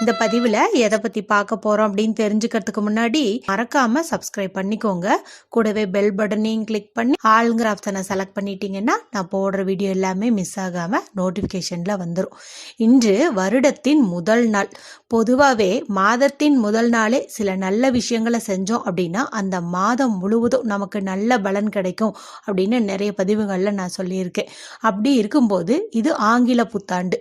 இந்த பதிவில் எதை பற்றி பார்க்க போகிறோம் அப்படின்னு தெரிஞ்சுக்கிறதுக்கு முன்னாடி மறக்காமல் சப்ஸ்கிரைப் பண்ணிக்கோங்க. கூடவே பெல் பட்டனையும் கிளிக் பண்ணி ஆளுங்கிற ஆப்ஷனை செலக்ட் பண்ணிட்டீங்கன்னா நான் போடுற வீடியோ எல்லாமே மிஸ் ஆகாமல் நோட்டிஃபிகேஷனில் வந்துடும் இன்று வருடத்தின் முதல் நாள். பொதுவாகவே மாதத்தின் முதல் நாளே சில நல்ல விஷயங்களை செஞ்சோம் அப்படின்னா அந்த மாதம் முழுவதும் நமக்கு நல்ல பலன் கிடைக்கும் அப்படின்னு நிறைய பதிவுகளில் நான் சொல்லியிருக்கேன். அப்படி இருக்கும்போது இது ஆங்கில புத்தாண்டு.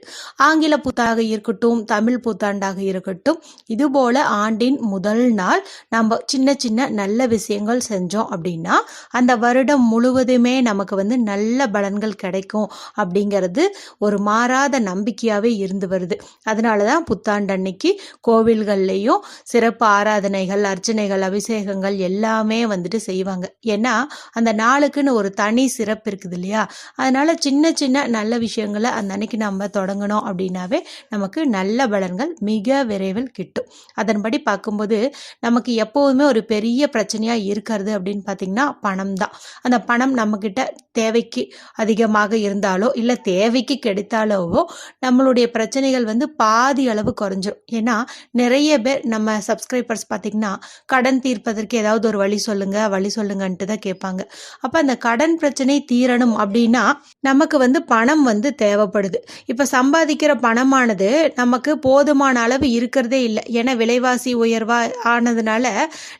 ஆங்கில புத்தாக இருக்கட்டும் தமிழ் புத்தாண்டு ஆண்டாக இருக்கட்டும். இதுபோல ஆண்டின் முதல் நாள் நம்ம சின்ன சின்ன நல்ல விஷயங்கள் செஞ்சோம் அப்படின்னா அந்த வருடம் முழுவதுமே நமக்கு வந்து நல்ல பலன்கள் கிடைக்கும் அப்படிங்கிறது ஒரு மாறாத நம்பிக்கையாகவே இருந்து வருது. அதனால தான் புத்தாண்டு அன்னைக்கு கோவில்கள்லேயும் சிறப்பு ஆராதனைகள் அர்ச்சனைகள் அபிஷேகங்கள் எல்லாமே வந்துட்டு செய்வாங்க. ஏன்னா அந்த நாளுக்குன்னு ஒரு தனி சிறப்பு இருக்குது இல்லையா? அதனால சின்ன சின்ன நல்ல விஷயங்களை அந்த அன்னைக்கு நம்ம தொடங்கணும் அப்படின்னாவே நமக்கு நல்ல பலன்கள் மிக விரைவில் கிட்டும். அதன்படி பார்க்கும்போது நமக்கு எப்போதுமே ஒரு பெரிய பிரச்சனையாக இருக்கிறது அப்படின்னு பார்த்திங்கன்னா பணம் தான் அந்த பணம் நம்மக்கிட்ட தேவைக்கு அதிகமாக இருந்தாலோ இல்லை தேவைக்கு கிடைத்தாலோவோ நம்மளுடைய பிரச்சனைகள் வந்து பாதி அளவு குறைஞ்சிரும். ஏன்னா நிறைய பேர் நம்ம சப்ஸ்கிரைபர்ஸ் பார்த்திங்கன்னா கடன் தீர்ப்பதற்கு ஏதாவது ஒரு வழி சொல்லுங்க வழி சொல்லுங்கன்ட்டு தான் கேட்பாங்க. அப்போ அந்த கடன் பிரச்சனை தீரணும் அப்படின்னா நமக்கு வந்து பணம் வந்து தேவைப்படுது. இப்போ சம்பாதிக்கிற பணமானது நமக்கு போதுமான அளவு இருக்கிறதே இல்லை. ஏன்னா விலைவாசி உயர்வா ஆனதுனால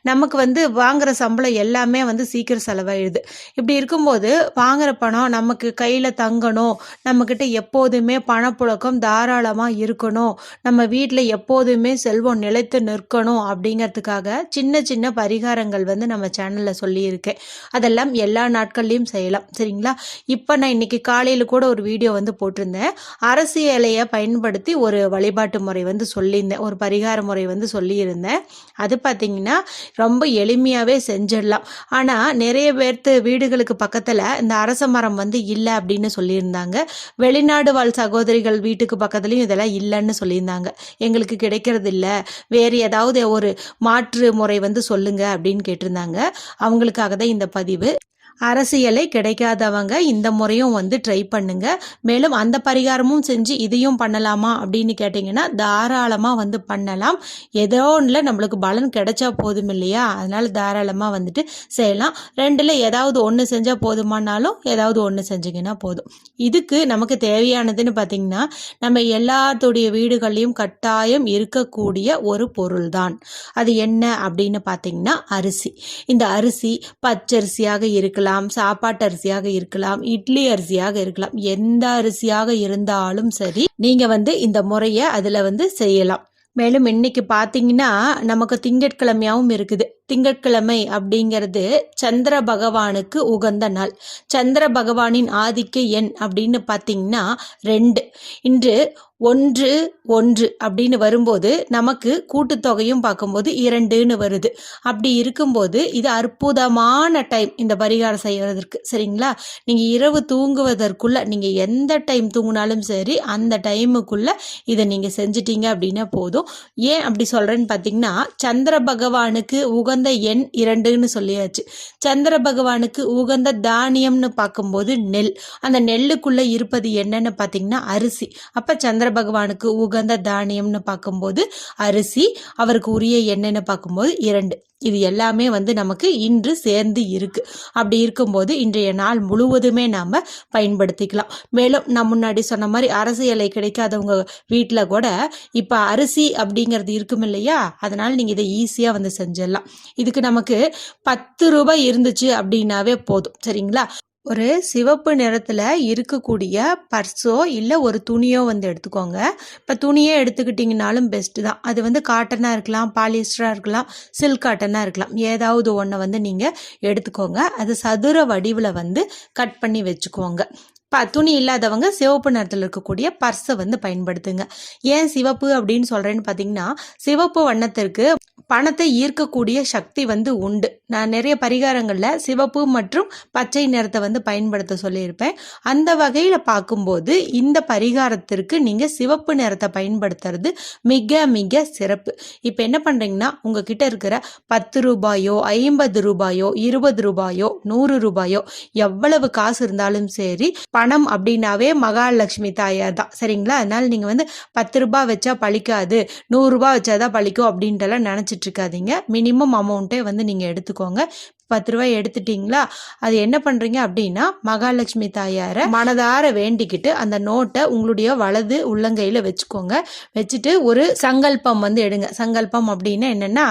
நமக்கு வந்து வாங்குற சம்பளம் எல்லாமே வந்து சீக்கிரம் செலவாயிடுது. இப்படி இருக்கும்போது வாங்குற பணம் நமக்கு கையில் தங்கணும். நம்மக்கிட்ட எப்போதுமே பணப்புழக்கம் தாராளமாக இருக்கணும். நம்ம வீட்டில் எப்போதுமே செல்வம் நிலைத்து நிற்கணும் அப்படிங்கிறதுக்காக சின்ன சின்ன பரிகாரங்கள் வந்து நம்ம சேனலில் சொல்லியிருக்கேன் அதெல்லாம் எல்லா நாட்கள்லையும் செய்யலாம். சரிங்களா? இப்போ நான் இன்னைக்கு காலையில் கூட ஒரு வீடியோ வந்து போட்டிருந்தேன். அரசியலையை பயன்படுத்தி ஒரு வழிபாட்டு முறை வந்து சொல்லியிருந்தேன். ஒரு பரிகார முறை வந்து சொல்லியிருந்தேன். அது பார்த்தீங்கன்னா ரொம்ப எளிமையாகவே செஞ்சிடலாம். ஆனால் நிறைய பேர்த்து வீடுகளுக்கு பக்கத்தில் இந்த அரச மரம் வந்து இல்லை அப்படின்னு சொல்லியிருந்தாங்க. வெளிநாடு வாழ் சகோதரிகள் வீட்டுக்கு பக்கத்துலேயும் இதெல்லாம் இல்லைன்னு சொல்லியிருந்தாங்க. எங்களுக்கு கிடைக்கிறது இல்லை. வேறு ஏதாவது ஒரு மாற்று முறை வந்து சொல்லுங்கள் அப்படின்னு கேட்டிருந்தாங்க. அவங்களுக்காக தான் இந்த பதிவு. அரசியலே கிடைக்காதவங்க இந்த முறையும் வந்து ட்ரை பண்ணுங்க. மேலும் அந்த பரிகாரமும் செஞ்சு இதையும் பண்ணலாமா அப்படின்னு கேட்டிங்கன்னா தாராளமாக வந்து பண்ணலாம். ஏதோ ஒன்றில் நம்மளுக்கு பலன் கிடைச்சா போதும் இல்லையா? அதனால தாராளமாக வந்துட்டு செய்யலாம். ரெண்டில் ஏதாவது ஒன்று செஞ்சால் போதுமானாலும் ஏதாவது ஒன்று செஞ்சிங்கன்னா போதும். இதுக்கு நமக்கு தேவையானதுன்னு பார்த்தீங்கன்னா நம்ம எல்லாத்துடைய வீடுகள்லையும் கட்டாயம் இருக்கக்கூடிய ஒரு பொருள் தான் அது என்ன அப்படின்னு பார்த்தீங்கன்னா அரிசி. இந்த அரிசி பச்சரிசியாக இருக்கலாம். சாப்பாட்டு அரிசியாக இருக்கலாம் இட்லி அரிசியாக இருக்கலாம் எந்த அரிசியாக இருந்தாலும் சரி நீங்க வந்து இந்த முறையை அதுல வந்து செய்யலாம். மேலும் இன்னைக்கு பார்த்தீங்கன்னா நமக்கு திங்கட்கிழமையாவும் இருக்குது. திங்கட்கிழமை அப்படிங்கிறது சந்திர பகவானுக்கு உகந்த நாள். சந்திர பகவானின் ஆதிக்க எண் அப்படின்னு பார்த்தீங்கன்னா ரெண்டு. இன்று ஒன்று ஒன்று அப்படின்னு வரும்போது நமக்கு கூட்டுத்தொகையும் பார்க்கும்போது இரண்டுன்னு வருது. அப்படி இருக்கும்போது இது அற்புதமான டைம் இந்த பரிகாரம் செய்வதற்கு. சரிங்களா? நீங்கள் இரவு தூங்குவதற்குள்ள நீங்கள் எந்த டைம் தூங்கினாலும் சரி அந்த டைமுக்குள்ள இதை நீங்கள் செஞ்சிட்டீங்க அப்படின்னா போதும். ஏன் அப்படி சொல்கிறேன்னு பார்த்தீங்கன்னா சந்திர பகவானுக்கு உகந்த எண் இரண்டுன்னு சொல்லியாச்சு. சந்திர பகவானுக்கு உகந்த தானியம்னு பார்க்கும்போது நெல். அந்த நெல்லுக்குள்ளே இருப்பது என்னன்னு பார்த்தீங்கன்னா அரிசி. அப்போ சந்திர பகவானுக்கு உகந்த தானியம்னு பார்க்கும்போது அரிசி அவருக்கு உரிய எண்ணெய்னு பார்க்கும்போது இரண்டு. இது எல்லாமே வந்து நமக்கு இன்று சேர்ந்து இருக்கு. அப்படி இருக்கும்போது இன்றைய நாள் முழுவதுமே நாம் பயன்படுத்திக்கலாம். மேலும் நான் முன்னாடி சொன்ன மாதிரி அரசு இலை கிடைக்காதவங்க வீட்டில் கூட இப்போ அரிசி அப்படிங்கிறது இருக்கும் இல்லையா? அதனால் நீங்கள் இதை ஈஸியாக வந்து செஞ்சிடலாம். இதுக்கு நமக்கு பத்து ரூபாய் இருந்துச்சு அப்படின்னாவே போதும். சரிங்களா? ஒரு சிவப்பு நிறத்தில் இருக்கக்கூடிய பர்ஸோ இல்லை ஒரு துணியோ வந்து எடுத்துக்கோங்க. இப்போ துணியே எடுத்துக்கிட்டிங்கனாலும் பெஸ்ட்டு தான். அது வந்து காட்டனாக இருக்கலாம் பாலிஸ்டராக இருக்கலாம் சில்க் காட்டனாக இருக்கலாம். ஏதாவது ஒன்றை வந்து நீங்கள் எடுத்துக்கோங்க. அது சதுர வடிவில் வந்து கட் பண்ணி வச்சுக்கோங்க. ப துணி இல்லாதவங்க சிவப்பு நிறத்தில் இருக்கக்கூடிய பர்ஸை வந்து பயன்படுத்துங்க. ஏன் சிவப்பு அப்படின்னு சொல்கிறேன்னு பார்த்தீங்கன்னா சிவப்பு வண்ணத்திற்கு பணத்தை ஈர்க்கக்கூடிய சக்தி வந்து உண்டு. நான் நிறைய பரிகாரங்களில் சிவப்பு மற்றும் பச்சை நிறத்தை வந்து பயன்படுத்த சொல்லியிருப்பேன். அந்த வகையில் பார்க்கும்போது இந்த பரிகாரத்திற்கு நீங்கள் சிவப்பு நிறத்தை பயன்படுத்துறது மிக மிக சிறப்பு. இப்போ என்ன பண்ணுறீங்கன்னா உங்ககிட்ட இருக்கிற பத்து ரூபாயோ ஐம்பது ரூபாயோ இருபது ரூபாயோ நூறு ரூபாயோ எவ்வளவு காசு இருந்தாலும் சரி பணம் அப்படின்னாவே மகாலட்சுமி தாயார் தான். சரிங்களா? அதனால நீங்கள் வந்து பத்து ரூபாய் வச்சா பழிக்காது. நூறுரூபா வச்சாதான் பழிக்கும் அப்படின்ட்டுலாம் நினச்சிட்டு இருக்காதீங்க. மினிமம் அமௌண்ட்டே வந்து நீங்கள் எடுத்துக்கோங்க. பத்து ரூபாய் எடுத்துட்டீங்களா? அது என்ன பண்ணுறீங்க அப்படின்னா மகாலட்சுமி தாயாரை மனதார வேண்டிக்கிட்டு அந்த நோட்டை உங்களுடைய வலது உள்ளங்கையில் வச்சுக்கோங்க. வச்சுட்டு ஒரு சங்கல்பம் வந்து எடுங்க. சங்கல்பம் அப்படின்னா என்னென்னா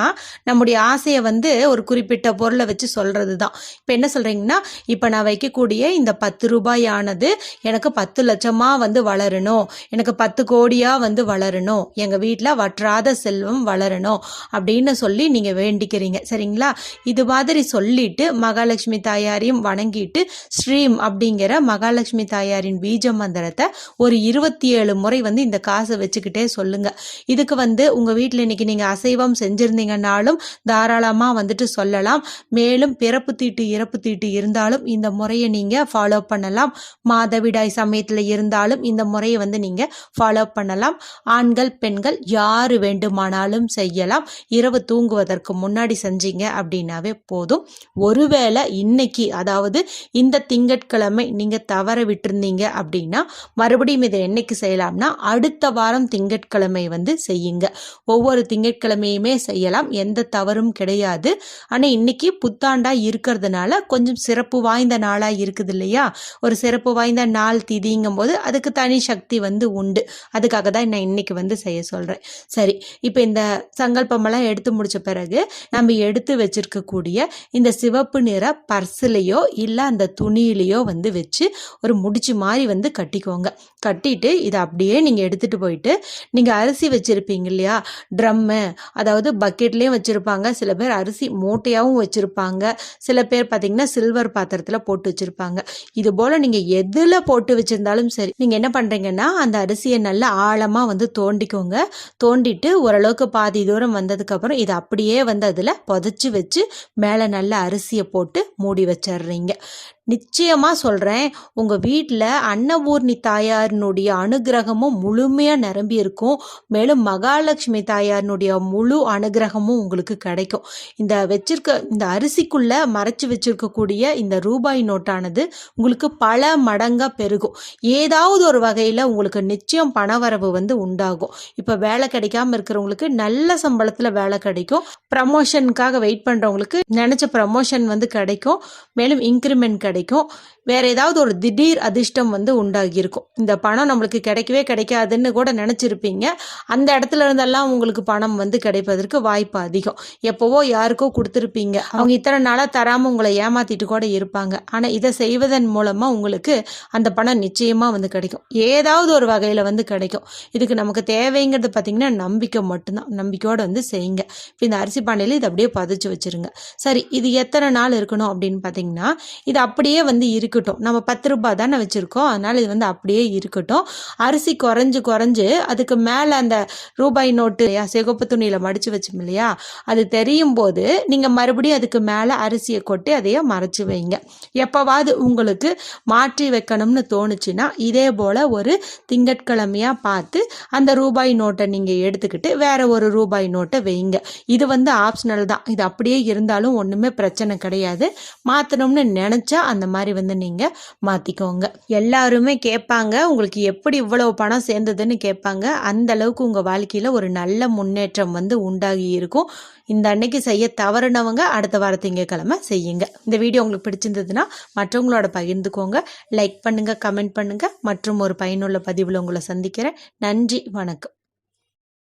நம்முடைய ஆசையை வந்து ஒரு குறிப்பிட்ட பொருளை வச்சு சொல்கிறது தான் இப்போ என்ன சொல்கிறீங்கன்னா இப்போ நான் வைக்கக்கூடிய இந்த பத்து ரூபாயானது எனக்கு பத்து லட்சமாக வந்து வளரணும். எனக்கு பத்து கோடியாக வந்து வளரணும். எங்கள் வீட்டில் வற்றாத செல்வம் வளரணும் அப்படின்னு சொல்லி நீங்கள் வேண்டிக்கிறீங்க. சரிங்களா? இது மாதிரி சொல்லிட்டு மகாலட்சுமி தாயாரையும் வணங்கிட்டு ஸ்ரீம் அப்படிங்கிற மகாலட்சுமி தாயாரின் பீஜ மந்திரத்தை ஒரு இருபத்தி ஏழு முறை வந்து இந்த காசை வச்சுக்கிட்டே சொல்லுங்க. இதுக்கு வந்து உங்கள் வீட்டில் இன்னைக்கு நீங்கள் அசைவம் செஞ்சிருந்தீங்கன்னாலும் தாராளமாக வந்துட்டு சொல்லலாம். மேலும் பிறப்பு தீட்டு இறப்பு தீட்டு இருந்தாலும் இந்த முறையை நீங்கள் ஃபாலோ பண்ணலாம். மாதவிடாய் சமயத்தில் இருந்தாலும் இந்த முறையை வந்து நீங்கள் ஃபாலோ பண்ணலாம். ஆண்கள் பெண்கள் யார் வேண்டுமானாலும் செய்யலாம். இரவு தூங்குவதற்கு முன்னாடி செஞ்சீங்க அப்படின்னாவே போதும். ஒருவேளை இன்னைக்கு அதாவது இந்த திங்கட்கிழமை நீங்கள் தவற விட்டுருந்தீங்க அப்படின்னா மறுபடியும் இதை என்னைக்கு செய்யலாம்னா அடுத்த வாரம் திங்கட்கிழமை வந்து செய்யுங்க. ஒவ்வொரு திங்கட்கிழமையுமே செய்யலாம். எந்த தவறும் கிடையாது. ஆனால் இன்னைக்கு புத்தாண்டா இருக்கிறதுனால கொஞ்சம் சிறப்பு வாய்ந்த நாளாக இருக்குது இல்லையா? ஒரு சிறப்பு வாய்ந்த நாள் திதிங்கும் போது அதுக்கு தனி சக்தி வந்து உண்டு. அதுக்காக தான் நான் இன்னைக்கு வந்து செய்ய சொல்கிறேன் சரி இப்போ இந்த சங்கல்பமெல்லாம் எடுத்து முடிச்ச பிறகு நம்ம எடுத்து வச்சிருக்கக்கூடிய இந்த சிவப்பு நிற பர்ஸ்லையோ இல்லை அந்த துணியிலையோ வந்து வச்சு ஒரு முடிச்சு மாதிரி வந்து கட்டிக்கோங்க. கட்டிட்டு இதை அப்படியே நீங்கள் எடுத்துகிட்டு போயிட்டு நீங்கள் அரிசி வச்சுருப்பீங்க இல்லையா? ட்ரம்மு அதாவது பக்கெட்லேயும் வச்சுருப்பாங்க. சில பேர் அரிசி மூட்டையாகவும் வச்சுருப்பாங்க. சில பேர் பார்த்திங்கன்னா சில்வர் பாத்திரத்தில் போட்டு வச்சுருப்பாங்க. இது போல் நீங்கள் எதில் போட்டு வச்சுருந்தாலும் சரி நீங்கள் என்ன பண்ணுறீங்கன்னா அந்த அரிசியை நல்லா ஆழமாக வந்து தோண்டிக்கோங்க. தோண்டிட்டு ஓரளவுக்கு பாதி தூரம் வந்ததுக்கப்புறம் இதை அப்படியே வந்து அதில் புதைச்சி வச்சு மேலே நல்லா அரிசியை போட்டு மூடி வச்சிடுறீங்க. நிச்சயமாக சொல்கிறேன் உங்கள் வீட்டில் அன்னபூர்ணி தாயாரினுடைய அனுகிரகமும் முழுமையாக நிரம்பி இருக்கும். மேலும் மகாலட்சுமி தாயாரினுடைய முழு அனுகிரகமும் உங்களுக்கு கிடைக்கும். இந்த வச்சிருக்க இந்த அரிசிக்குள்ளே மறைச்சி வச்சிருக்கக்கூடிய இந்த ரூபாய் நோட்டானது உங்களுக்கு பல மடங்காக பெருகும். ஏதாவது ஒரு வகையில் உங்களுக்கு நிச்சயம் பணவரவு வந்து உண்டாகும். இப்போ வேலை கிடைக்காம இருக்கிறவங்களுக்கு நல்ல சம்பளத்தில் வேலை கிடைக்கும். ப்ரமோஷனுக்காக வெயிட் பண்ணுறவங்களுக்கு நினச்ச ப்ரமோஷன் வந்து கிடைக்கும். மேலும் இன்க்ரிமெண்ட் கிடைக்கும். கிடைக்கும். வேற ஏதாவது ஒரு திடீர் அதிர்ஷ்டம் வந்து உண்டாகியிருக்கும். இந்த பணம் நம்மளுக்கு கிடைக்கவே கிடைக்காதுன்னு கூட நினச்சிருப்பீங்க. அந்த இடத்துல இருந்தெல்லாம் உங்களுக்கு பணம் வந்து கிடைப்பதற்கு வாய்ப்பு அதிகம். எப்போவோ யாருக்கோ கொடுத்துருப்பீங்க. அவங்க இத்தனை நாளாக தராமல் உங்களை ஏமாத்திட்டு கூட இருப்பாங்க. ஆனால் இதை செய்வதன் மூலமாக உங்களுக்கு அந்த பணம் நிச்சயமாக வந்து கிடைக்கும். ஏதாவது ஒரு வகையில் வந்து கிடைக்கும். இதுக்கு நமக்கு தேவைங்கிறது பார்த்தீங்கன்னா நம்பிக்கை மட்டும்தான். நம்பிக்கையோடு வந்து செய்யுங்க. இப்போ இந்த அரிசி பானையில் இதை அப்படியே பதிச்சு வச்சிருங்க. சரி இது எத்தனை நாள் இருக்கணும் அப்படின்னு பார்த்தீங்கன்னா இது அப்படியே வந்து இருக்கட்டும். நம்ம பத்து ரூபாய் தானே வச்சுருக்கோம். அதனால் இது வந்து அப்படியே இருக்கட்டும். அரிசி குறைஞ்சு குறைஞ்சு அதுக்கு மேலே அந்த ரூபாய் நோட்டு இல்லையா சிகப்பு துணியில் மடித்து வச்சோம் இல்லையா அது தெரியும் போது நீங்கள் மறுபடியும் அதுக்கு மேலே அரிசியை கொட்டி அதையே மறைச்சி வைங்க. எப்போவாவது உங்களுக்கு மாற்றி வைக்கணும்னு தோணுச்சுன்னா இதே போல் ஒரு திங்கட்கிழமையாக பார்த்து அந்த ரூபாய் நோட்டை நீங்கள் எடுத்துக்கிட்டு வேற ஒரு ரூபாய் நோட்டை வைங்க. இது வந்து ஆப்ஷனல் தான். இது அப்படியே இருந்தாலும் ஒன்றுமே பிரச்சனை கிடையாது. மாற்றணும்னு நினச்சா அந்த மாதிரி வந்து நீங்கள் மாற்றிக்கோங்க எல்லாருமே கேட்பாங்க உங்களுக்கு எப்படி இவ்வளோ பணம் சேர்ந்ததுன்னு கேட்பாங்க. அந்த அளவுக்கு உங்கள் வாழ்க்கையில் ஒரு நல்ல முன்னேற்றம் வந்து உண்டாகி இருக்கும். இந்த அன்னைக்கு செய்ய தவறுனவங்க அடுத்த வார திங்கக்கிழமை செய்யுங்க. இந்த வீடியோ உங்களுக்கு பிடிச்சிருந்ததுன்னா மற்றவங்களோட பகிர்ந்துக்கோங்க. லைக் பண்ணுங்கள் கமெண்ட் பண்ணுங்கள் மற்றும் ஒரு பயனுள்ள பதிவில் உங்களை சந்திக்கிறேன். நன்றி வணக்கம்.